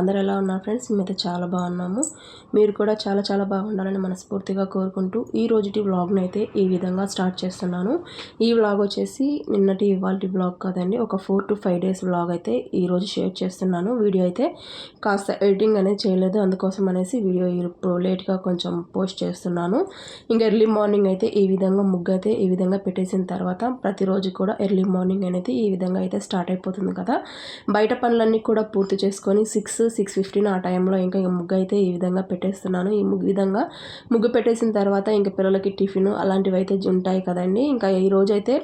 అందరు ఎలా ఉన్నారు ఫ్రెండ్స్? మేమైతే చాలా బాగున్నాము. మీరు కూడా చాలా చాలా బాగుండాలని మనస్ఫూర్తిగా కోరుకుంటూ ఈ రోజుటి వ్లాగ్ని అయితే ఈ విధంగా స్టార్ట్ చేస్తున్నాను. ఈ వ్లాగ్ వచ్చేసి నిన్నటి ఇవాళ వ్లాగ్ కాదండి ఒక four to five days vlog అయితే ఈరోజు షేర్ చేస్తున్నాను. వీడియో అయితే కాస్త ఎడిటింగ్ అనేది చేయలేదు అందుకోసం అనేసి వీడియో ఇప్పుడు లేట్గా కొంచెం పోస్ట్ చేస్తున్నాను. ఇంకా ఎర్లీ మార్నింగ్ అయితే ఈ విధంగా ముగ్గు అయితే ఈ విధంగా పెట్టేసిన తర్వాత ప్రతిరోజు కూడా ఎర్లీ మార్నింగ్ అనేది ఈ విధంగా అయితే స్టార్ట్ అయిపోతుంది కదా. బయట పనులన్నీ కూడా పూర్తి చేసుకొని సిక్స్ సిక్స్ ఫిఫ్టీన్ ఆ టైంలో ఇంకా ఇంకా ముగ్గు అయితే ఈ విధంగా పెట్టేస్తున్నాను. ఈ ముగ్గు విధంగా ముగ్గు పెట్టేసిన తర్వాత ఇంకా పిల్లలకి టిఫిన్ అలాంటివి అయితే ఉంటాయి కదండి. ఇంకా ఈ రోజు అయితే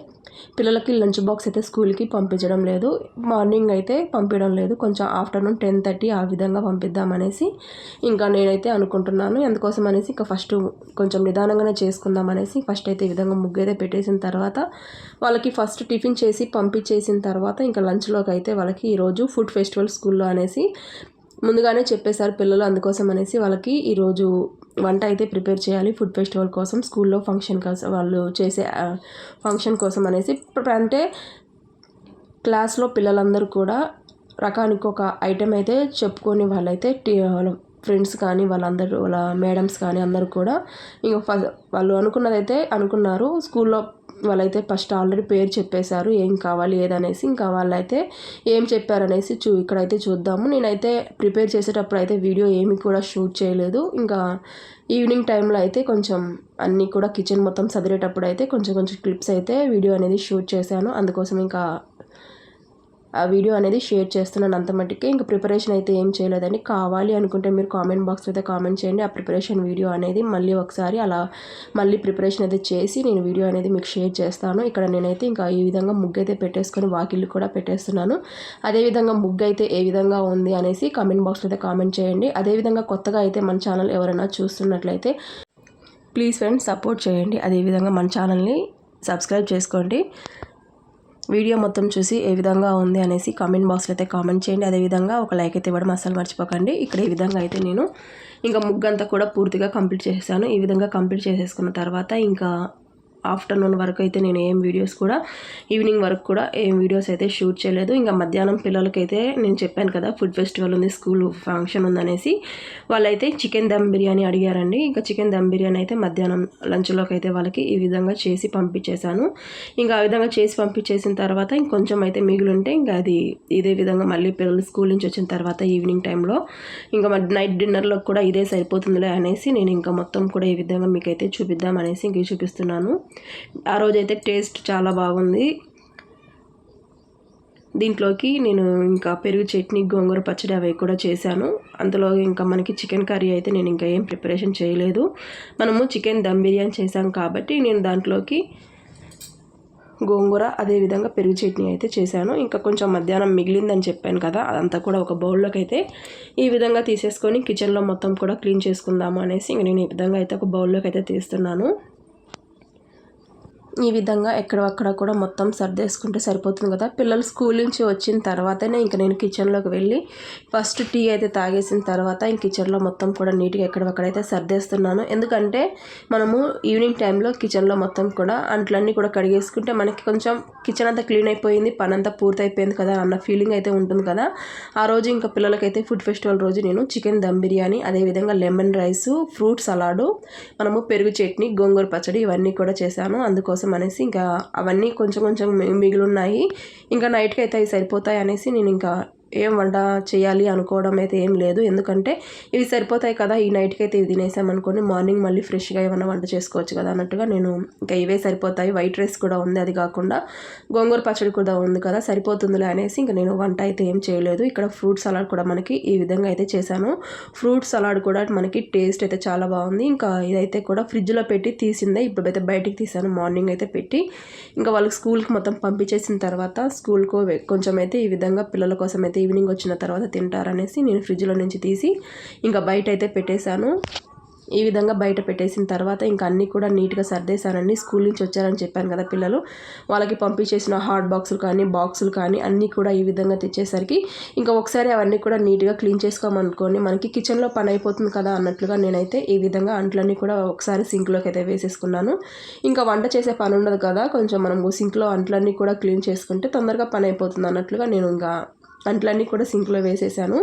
పిల్లలకి లంచ్ బాక్స్ అయితే స్కూల్కి పంపించడం లేదు. మార్నింగ్ అయితే పంపించడం లేదు. కొంచెం ఆఫ్టర్నూన్ టెన్ థర్టీ ఆ విధంగా పంపిద్దామనేసి ఇంకా నేనైతే అనుకుంటున్నాను. ఎందుకోసం అనేసి ఇంకా ఫస్ట్ కొంచెం నిదానంగానే చేసుకుందాం అనేసి ఫస్ట్ అయితే ఈ విధంగా ముగ్గు అయితే పెట్టేసిన తర్వాత వాళ్ళకి ఫస్ట్ టిఫిన్ చేసి పంపించేసిన తర్వాత ఇంకా లంచ్లోకి అయితే వాళ్ళకి ఈరోజు ఫుడ్ ఫెస్టివల్ స్కూల్లో అనేసి ముందుగానే చెప్పేశారు పిల్లలు అందుకోసం అనేసి వాళ్ళకి ఈరోజు వంట అయితే ప్రిపేర్ చేయాలి. ఫుడ్ ఫెస్టివల్ కోసం స్కూల్లో ఫంక్షన్ కోసం వాళ్ళు చేసే ఫంక్షన్ కోసం అనేసి అంటే క్లాస్లో పిల్లలందరూ కూడా రకానికి ఒక ఐటెం అయితే చెప్పుకొని వాళ్ళైతే ఫ్రెండ్స్ కానీ వాళ్ళందరూ వాళ్ళ మేడమ్స్ కానీ అందరూ కూడా ఇంక వాళ్ళు అనుకున్నదైతే అనుకున్నారు. స్కూల్లో వాళ్ళైతే ఫస్ట్ ఆల్రెడీ పేరు చెప్పేశారు ఏం కావాలి ఏదనేసి ఇంకా వాళ్ళైతే ఏం చెప్పారనేసి చూ ఇక్కడైతే చూద్దాము. నేనైతే ప్రిపేర్ చేసేటప్పుడు అయితే వీడియో ఏమి కూడా షూట్ చేయలేదు. ఇంకా ఈవినింగ్ టైంలో అయితే కొంచెం అన్నీ కూడా కిచెన్ మొత్తం చదివేటప్పుడు అయితే కొంచెం కొంచెం క్లిప్స్ అయితే వీడియో అనేది షూట్ చేశాను. అందుకోసం ఇంకా వీడియో అనేది షేర్ చేస్తున్నాను అంత మట్టుకే ఇంకా ప్రిపరేషన్ అయితే ఏం చేయలేదండి. కావాలి అనుకుంటే మీరు కామెంట్ బాక్స్ అయితే కామెంట్ చేయండి. ఆ ప్రిపరేషన్ వీడియో అనేది మళ్ళీ ఒకసారి అలా మళ్ళీ ప్రిపరేషన్ అయితే చేసి నేను వీడియో అనేది మీకు షేర్ చేస్తాను. ఇక్కడ నేనైతే ఇంకా ఈ విధంగా ముగ్గు అయితే పెట్టేసుకొని వాకిళ్ళు కూడా పెట్టేస్తున్నాను. అదేవిధంగా ముగ్గు అయితే ఏ విధంగా ఉంది అనేసి కామెంట్ బాక్స్లో అయితే కామెంట్ చేయండి. అదేవిధంగా కొత్తగా అయితే మన ఛానల్ ఎవరైనా చూస్తున్నట్లయితే ప్లీజ్ ఫ్రెండ్స్ సపోర్ట్ చేయండి. అదేవిధంగా మన ఛానల్ని సబ్స్క్రైబ్ చేసుకోండి. వీడియో మొత్తం చూసి ఏ విధంగా ఉంది అనేసి కామెంట్ బాక్స్లో అయితే కామెంట్ చేయండి. అదేవిధంగా ఒక లైక్ అయితే ఇవ్వడం అస్సలు మర్చిపోకండి. ఇక్కడ ఈ విధంగా అయితే నేను ఇంకా ముగ్గంతా కూడా పూర్తిగా కంప్లీట్ చేసేసాను. ఈ విధంగా కంప్లీట్ చేసేసుకున్న తర్వాత ఇంకా ఆఫ్టర్నూన్ వరకు అయితే నేను ఏం వీడియోస్ కూడా ఈవినింగ్ వరకు కూడా ఏం వీడియోస్ అయితే షూట్ చేయలేదు. ఇంకా మధ్యాహ్నం పిల్లలకైతే నేను చెప్పాను కదా ఫుడ్ ఫెస్టివల్ ఉంది స్కూల్ ఫంక్షన్ ఉందనేసి వాళ్ళైతే చికెన్ దమ్ బిర్యానీ అడిగారండి. ఇంకా చికెన్ దమ్ బిర్యానీ అయితే మధ్యాహ్నం లంచ్లోకి అయితే వాళ్ళకి ఈ విధంగా చేసి పంపించేశాను. ఇంకా ఆ విధంగా చేసి పంపించేసిన తర్వాత ఇంకొంచెం అయితే మిగిలింటే ఇంకా అది ఇదే విధంగా మళ్ళీ పిల్లలు స్కూల్ నుంచి వచ్చిన తర్వాత ఈవినింగ్ టైంలో ఇంకా నైట్ డిన్నర్లో కూడా ఇదే సరిపోతుందిలే అనేసి నేను ఇంకా మొత్తం కూడా ఈ విధంగా మీకైతే చూపిద్దాం అనేసి ఇంక చూపిస్తున్నాను. ఆ రోజైతే టేస్ట్ చాలా బాగుంది. దీంట్లోకి నేను ఇంకా పెరుగు చట్నీ గోంగూర పచ్చడి అవి కూడా చేశాను. అందులో ఇంకా మనకి చికెన్ కర్రీ అయితే నేను ఇంకా ఏం ప్రిపరేషన్ చేయలేదు. మనము చికెన్ దమ్ బిర్యానీ చేసాం కాబట్టి నేను దాంట్లోకి గోంగూర అదేవిధంగా పెరుగు చట్నీ అయితే చేశాను. ఇంకా కొంచెం మధ్యాహ్నం మిగిలిందని చెప్పాను కదా అదంతా కూడా ఒక బౌల్లోకి అయితే ఈ విధంగా తీసేసుకొని కిచెన్లో మొత్తం కూడా క్లీన్ చేసుకుందాము అనేసి ఇంక నేను ఈ విధంగా అయితే ఒక బౌల్లోకి అయితే తీస్తున్నాను. ఈ విధంగా ఎక్కడక్కడ కూడా మొత్తం సర్దేసుకుంటే సరిపోతుంది కదా. పిల్లలు స్కూల్ నుంచి వచ్చిన తర్వాతనే ఇంక నేను కిచెన్లోకి వెళ్ళి ఫస్ట్ టీ అయితే తాగేసిన తర్వాత ఇంక కిచెన్లో మొత్తం కూడా నీట్గా ఎక్కడక్కడైతే సర్దేస్తున్నాను. ఎందుకంటే మనము ఈవినింగ్ టైంలో కిచెన్లో మొత్తం కూడా అంట్లన్నీ కూడా కడిగేసుకుంటే మనకి కొంచెం కిచెన్ అంతా క్లీన్ అయిపోయింది పని అంతా పూర్తయిపోయింది కదా అన్న ఫీలింగ్ అయితే ఉంటుంది కదా. ఆ రోజు ఇంకా పిల్లలకైతే ఫుడ్ ఫెస్టివల్ రోజు నేను చికెన్ దమ్ బిర్యానీ అదేవిధంగా లెమన్ రైస్ ఫ్రూట్ సలాడు మనము పెరుగు చట్నీ గోంగూర పచ్చడి ఇవన్నీ కూడా చేశాను. అందుకోసం కోసం అనేసి ఇంకా అవన్నీ కొంచెం కొంచెం మిగిలి ఉన్నాయి. ఇంకా నైట్కి అయితే అవి సరిపోతాయి అనేసి నేను ఇంకా ఏం వంట చేయాలి అనుకోవడం అయితే ఏం లేదు. ఎందుకంటే ఇవి సరిపోతాయి కదా ఈ నైట్కి అయితే ఇవి తినేసామనుకోండి మార్నింగ్ మళ్ళీ ఫ్రెష్గా ఏమైనా వంట చేసుకోవచ్చు కదా అన్నట్టుగా నేను ఇంకా ఇవే సరిపోతాయి. వైట్ రైస్ కూడా ఉంది అది కాకుండా గోంగూర పచ్చడి కూడా ఉంది కదా సరిపోతుందిలే అనేసి ఇంకా నేను వంట అయితే ఏం చేయలేదు. ఇక్కడ ఫ్రూట్ సలాడ్ కూడా మనకి ఈ విధంగా అయితే చేశాను. ఫ్రూట్ సలాడ్ కూడా మనకి టేస్ట్ అయితే చాలా బాగుంది. ఇంకా ఇదైతే కూడా ఫ్రిడ్జ్లో పెట్టి తీసిందే ఇప్పుడు అయితే బయటికి తీసాను మార్నింగ్ అయితే పెట్టి. ఇంకా వాళ్ళకి స్కూల్కి మొత్తం పంపించేసిన తర్వాత స్కూల్కు కొంచెం అయితే ఈ విధంగా పిల్లల కోసం అయితే ఈవినింగ్ వచ్చిన తర్వాత తింటారనేసి నేను ఫ్రిడ్జ్లో నుంచి తీసి ఇంకా బయట అయితే పెట్టేశాను. ఈ విధంగా బయట పెట్టేసిన తర్వాత ఇంకా అన్నీ కూడా నీట్గా సర్దేశానండి స్కూల్ నుంచి వచ్చారని చెప్పాను కదా పిల్లలు. వాళ్ళకి పంపించేసిన హాట్ బాక్సులు కానీ బాక్సులు కానీ అన్నీ కూడా ఈ విధంగా తెచ్చేసరికి ఇంకా ఒకసారి అవన్నీ కూడా నీట్గా క్లీన్ చేసుకోమనుకోండి మనకి కిచెన్లో పని అయిపోతుంది కదా అన్నట్లుగా నేనైతే ఈ విధంగా అంట్లన్నీ కూడా ఒకసారి సింక్లోకి అయితే వేసేసుకున్నాను. ఇంకా వంట చేసే పని ఉండదు కదా కొంచెం మనం సింక్లో అంట్లన్నీ కూడా క్లీన్ చేసుకుంటే తొందరగా పని అయిపోతుంది అన్నట్లుగా నేను ఇంకా అంట్లన్నీ కూడా సింక్లో వేసేసాను.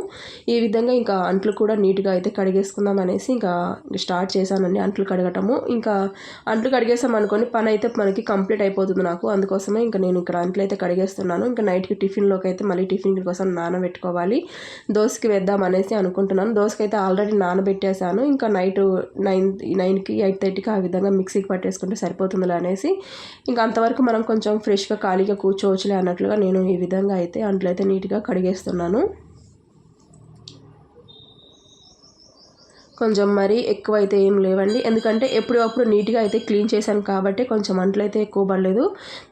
ఈ విధంగా ఇంకా అంట్లు కూడా నీట్గా అయితే కడిగేసుకుందాం అనేసి ఇంకా స్టార్ట్ చేశానండి అంట్లు కడగటము. ఇంకా అంట్లు కడిగేసాం అనుకోని పని అయితే మనకి కంప్లీట్ అయిపోతుంది నాకు. అందుకోసమే ఇంకా నేను ఇక్కడ అంట్లు అయితే కడిగేస్తున్నాను. ఇంకా నైట్కి టిఫిన్లోకి అయితే మళ్ళీ టిఫిన్ కోసం నానబెట్టుకోవాలి. దోశకి వేద్దాం అనేసి అనుకుంటున్నాను. దోశకి అయితే ఆల్రెడీ నానబెట్టేశాను. ఇంకా నైట్ నైన్ నైన్కి ఎయిట్ థర్టీకి ఆ విధంగా మిక్సీకి పట్టేసుకుంటే సరిపోతుందిలే అనేసి ఇంకా అంతవరకు మనం కొంచెం ఫ్రెష్గా ఖాళీగా కూర్చోవచ్చులే అన్నట్లుగా నేను ఈ విధంగా అయితే అంట్లు అయితే నీట్గా కడిగేస్తున్నాను. కొంచెం మరీ ఎక్కువ అయితే ఏం లేవండి. ఎందుకంటే ఎప్పుడప్పుడు నీట్గా అయితే క్లీన్ చేశాను కాబట్టి కొంచెం అంట్లు అయితే ఎక్కువ పడలేదు.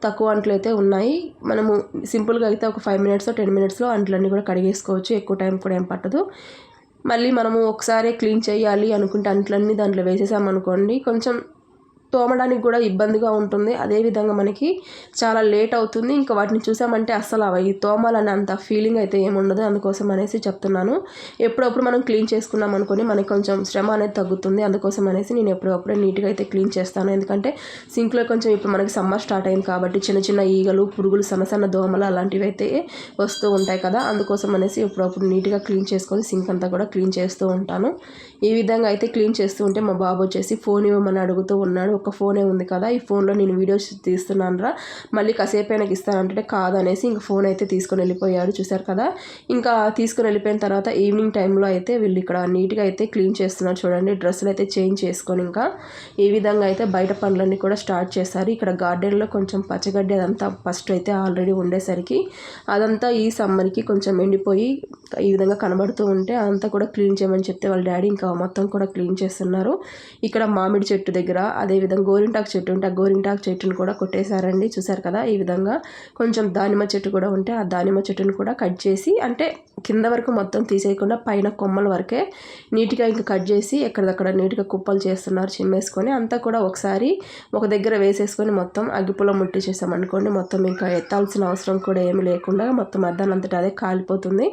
తక్కువ అంట్లు అయితే ఉన్నాయి. మనము సింపుల్గా అయితే ఒక ఫైవ్ మినిట్స్ టెన్ మినిట్స్లో అంట్లన్నీ కూడా కడిగేసుకోవచ్చు. ఎక్కువ టైం కూడా ఏం పట్టదు. మళ్ళీ మనము ఒకసారి క్లీన్ చేయాలి అనుకుంటే అంట్లన్నీ దాంట్లో వేసేసామనుకోండి కొంచెం తోమడానికి కూడా ఇబ్బందిగా ఉంటుంది. అదేవిధంగా మనకి చాలా లేట్ అవుతుంది. ఇంకా వాటిని చూసామంటే అస్సలు అవి తోమాలని అంత ఫీలింగ్ అయితే ఏముండదు అందుకోసం అనేసి చెప్తున్నాను. ఎప్పుడప్పుడు మనం క్లీన్ చేసుకున్నాం అనుకుని మనకి కొంచెం శ్రమ అనేది తగ్గుతుంది. అందుకోసం అనేసి నేను ఎప్పుడప్పుడే నీట్గా అయితే క్లీన్ చేస్తాను. ఎందుకంటే సింక్లో కొంచెం ఇప్పుడు మనకి సమ్మర్ స్టార్ట్ అయింది కాబట్టి చిన్న చిన్న ఈగలు పురుగులు సన్న సన్న దోమలు అలాంటివి అయితే వస్తూ ఉంటాయి కదా! అందుకోసం అనేసి ఎప్పుడప్పుడు నీట్గా క్లీన్ చేసుకొని సింక్ అంతా కూడా క్లీన్ చేస్తూ ఉంటాను. ఈ విధంగా అయితే క్లీన్ చేస్తూ ఉంటే మా బాబు వచ్చేసి ఫోన్ ఇవ్వమని అడుగుతూ ఉన్నాడు. ఒక ఫోనే ఉంది కదా ఈ ఫోన్లో నేను వీడియోస్ తీస్తున్నాను రా మళ్ళీ కాసేపు ఆయనకి ఇస్తానంటే కాదనేసి ఇంకా ఫోన్ అయితే తీసుకొని వెళ్ళిపోయాడు చూశారు కదా. ఇంకా తీసుకొని వెళ్ళిపోయిన తర్వాత ఈవినింగ్ టైంలో అయితే వీళ్ళు ఇక్కడ నీట్గా అయితే క్లీన్ చేస్తున్నారు చూడండి డ్రెస్సులు అయితే చేంజ్ చేసుకొని ఇంకా ఈ విధంగా అయితే బయట పనులన్నీ కూడా స్టార్ట్ చేస్తారు ఇక్కడ గార్డెన్లో కొంచెం పచ్చగడ్డి అదంతా ఫస్ట్ అయితే ఆల్రెడీ ఉండేసరికి అదంతా ఈ సమ్మర్కి కొంచెం ఎండిపోయి ఈ విధంగా కనబడుతూ ఉంటే అదంతా కూడా క్లీన్ చేయమని చెప్తే వాళ్ళ డాడీ ఇంకా మొత్తం కూడా క్లీన్ చేస్తున్నారు. ఇక్కడ మామిడి చెట్టు దగ్గర అదే అదేవిధంగా గోరింటాకు చెట్టు ఉంటే ఆ గోరింటాకు చెట్టును కూడా కొట్టేశారండి. చూసారు కదా? ఈ విధంగా కొంచెం దానిమ్మ చెట్టు కూడా ఉంటే ఆ దానిమ్మ చెట్టును కూడా కట్ చేసి అంటే కింద వరకు మొత్తం తీసేయకుండా పైన కొమ్మల వరకే నీట్గా ఇంకా కట్ చేసి ఎక్కడదక్కడ నీట్గా కుప్పలు చేస్తున్నారు చిమ్మేసుకొని. అంతా కూడా ఒకసారి ఒక దగ్గర వేసేసుకొని మొత్తం అగ్గిపుల ముట్టి చేసామనుకోండి మొత్తం ఇంకా ఎత్తాల్సిన అవసరం కూడా ఏమి లేకుండా మొత్తం అద్దానంతటా అదే కాలిపోతుంది.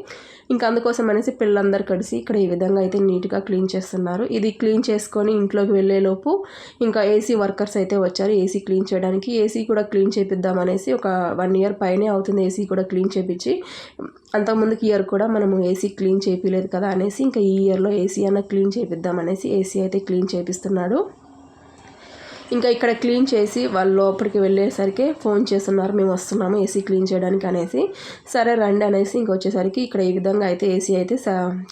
ఇంకా అందుకోసం అనేసి పిల్లలందరూ కలిసి ఇక్కడ ఈ విధంగా అయితే నీట్గా క్లీన్ చేస్తున్నారు. ఇది క్లీన్ చేసుకొని ఇంట్లోకి వెళ్ళేలోపు ఇంకా ఏసీ వర్కర్స్ అయితే వచ్చారు ఏసీ క్లీన్ చేయడానికి. ఏసీ కూడా క్లీన్ చేపిద్దాం అనేసి ఒక వన్ ఇయర్ పైనే అవుతుంది ఏసీ కూడా క్లీన్ చేపించి అంతకుముందుకి ఇయర్ కూడా మనము ఏసీ క్లీన్ చేపించలేదు కదా అనేసి ఇంకా ఈ ఇయర్లో ఏసీ అన్న క్లీన్ చేపిద్దాం అనేసి ఏసీ అయితే క్లీన్ చేపిస్తున్నాడు. ఇంకా ఇక్కడ క్లీన్ చేసి వాళ్ళు లోపలికి వెళ్ళేసరికి ఫోన్ చేస్తున్నారు మేము వస్తున్నాము ఏసీ క్లీన్ చేయడానికి అనేసి. సరే రండి అనేసి ఇంకొచ్చేసరికి ఇక్కడ ఈ విధంగా అయితే ఏసీ అయితే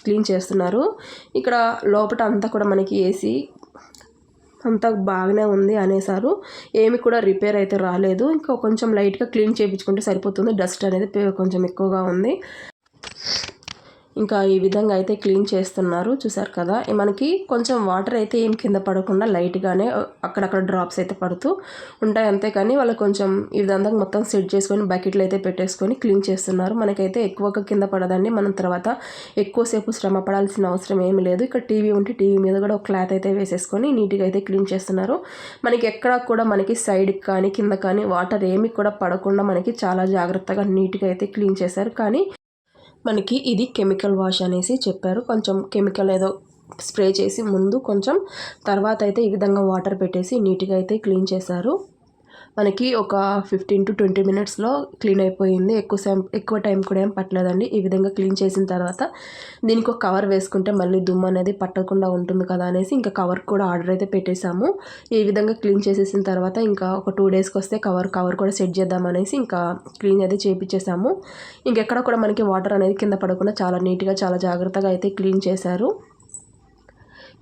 క్లీన్ చేస్తున్నారు. ఇక్కడ లోపల అంతా కూడా మనకి ఏసీ అంతా బాగానే ఉంది అనేసారు. ఏమి కూడా రిపేర్ అయితే రాలేదు. ఇంకా కొంచెం లైట్గా క్లీన్ చేయించుకుంటే సరిపోతుంది. డస్ట్ అనేది కొంచెం ఎక్కువగా ఉంది. ఇంకా ఈ విధంగా అయితే క్లీన్ చేస్తున్నారు. చూసారు కదా? మనకి కొంచెం వాటర్ అయితే ఏం కింద పడకుండా లైట్గానే అక్కడక్కడ డ్రాప్స్ అయితే పడుతూ ఉంటాయి. అంతేకాని వాళ్ళు కొంచెం ఈ విధంగా మొత్తం సెట్ చేసుకొని బకెట్లు అయితే పెట్టేసుకొని క్లీన్ చేస్తున్నారు. మనకైతే ఎక్కువగా కింద పడదండి. మనం తర్వాత ఎక్కువసేపు శ్రమ పడాల్సిన అవసరం ఏమి లేదు. ఇక్కడ టీవీ ఉంటే టీవీ మీద కూడా ఒక క్లాత్ అయితే వేసేసుకొని నీట్గా అయితే క్లీన్ చేస్తున్నారు. మనకి ఎక్కడ కూడా మనకి సైడ్కి కానీ కింద కానీ వాటర్ ఏమి కూడా పడకుండా మనకి చాలా జాగ్రత్తగా నీట్గా అయితే క్లీన్ చేశారు. కానీ మనకి ఇది కెమికల్ వాష్ అనేసి చెప్పారు. కొంచెం కెమికల్ ఏదో స్ప్రే చేసి ముందు కొంచెం తర్వాత అయితే ఈ విధంగా వాటర్ పెట్టేసి నీట్గా అయితే క్లీన్ చేశారు. మనకి ఒక ఫిఫ్టీన్ టు ట్వంటీ మినిట్స్లో క్లీన్ అయిపోయింది. ఎక్కువ సేమ్ ఎక్కువ టైం కూడా ఏం పట్టలేదండి. ఈ విధంగా క్లీన్ చేసిన తర్వాత దీనికి ఒక కవర్ వేసుకుంటే మళ్ళీ దుమ్ము అనేది పట్టకుండా ఉంటుంది కదా అనేసి ఇంకా కవర్ కూడా ఆర్డర్ అయితే పెట్టేశాము. ఈ విధంగా క్లీన్ చేసేసిన తర్వాత ఇంకా ఒక టూ డేస్కి వస్తే కవర్ కవర్ కూడా సెట్ చేద్దాం అనేసి ఇంకా క్లీన్ అయితే చేపించేసాము ఇంకెక్కడ కూడా మనకి వాటర్ అనేది కింద పడకుండా చాలా నీట్గా చాలా జాగ్రత్తగా అయితే క్లీన్ చేశారు.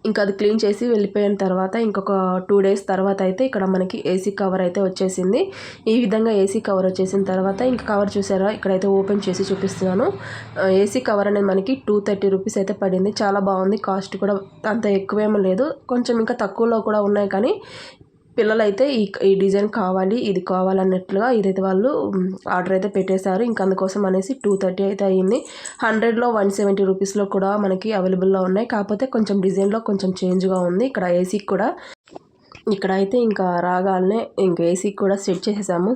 ఇంకా అది క్లీన్ చేసి వెళ్ళిపోయిన తర్వాత ఇంకొక టూ డేస్ తర్వాత అయితే ఇక్కడ మనకి ఏసీ కవర్ అయితే వచ్చేసింది. ఈ విధంగా ఏసీ కవర్ వచ్చేసిన తర్వాత ఇంకా కవర్ చూసారా? ఇక్కడైతే ఓపెన్ చేసి చూపిస్తున్నాను. ఏసీ కవర్ అనేది మనకి టూ థర్టీ రూపీస్ అయితే పడింది. చాలా బాగుంది. కాస్ట్ కూడా అంత ఎక్కువేమో లేదు. కొంచెం ఇంకా తక్కువలో కూడా ఉన్నాయి కానీ పిల్లలైతే ఈ ఈ డిజైన్ కావాలి ఇది కావాలన్నట్లుగా ఇదైతే వాళ్ళు ఆర్డర్ అయితే పెట్టేశారు. ఇంకా అందుకోసం అనేసి టూ థర్టీ అయితే అయ్యింది. హండ్రెడ్లో వన్ సెవెంటీ రూపీస్లో కూడా మనకి అవైలబుల్లో ఉన్నాయి. కాకపోతే కొంచెం డిజైన్లో కొంచెం చేంజ్గా ఉంది. ఇక్కడ ఏసీకి కూడా ఇక్కడ అయితే ఇంకా రాగాలనే ఇంకా ఏసీ కూడా సెట్ చేసేసాము.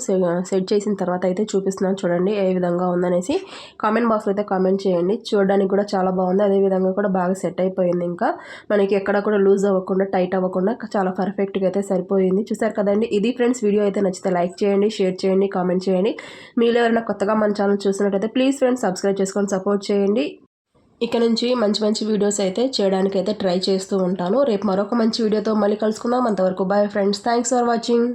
సెట్ చేసిన తర్వాత అయితే చూపిస్తున్నాను చూడండి ఏ విధంగా ఉందనేసి. కామెంట్ బాక్స్లో అయితే కామెంట్ చేయండి. చూడడానికి కూడా చాలా బాగుంది. అదే విధంగా కూడా బాగా సెట్ అయిపోయింది ఇంకా. మనకి ఎక్కడ కూడా లూజ్ అవ్వకుండా టైట్ అవ్వకుండా చాలా పర్ఫెక్ట్గా అయితే సరిపోయింది. చూసారు కదండి? ఇది ఫ్రెండ్స్ వీడియో అయితే నచ్చితే లైక్ చేయండి షేర్ చేయండి కామెంట్ చేయండి. మీరు ఎవరైనా కొత్తగా మన ఛానల్ చూసినట్టయితే ప్లీజ్ ఫ్రెండ్స్ సబ్స్క్రైబ్ చేసుకొని సపోర్ట్ చేయండి. ఇక నుంచి మంచి మంచి వీడియోస్ అయితే చేయడానికి అయితే ట్రై చేస్తూ ఉంటాను. రేపు మరొక మంచి వీడియోతో మళ్ళీ కలుసుకుందాం. అంతవరకు bye friends thanks for watching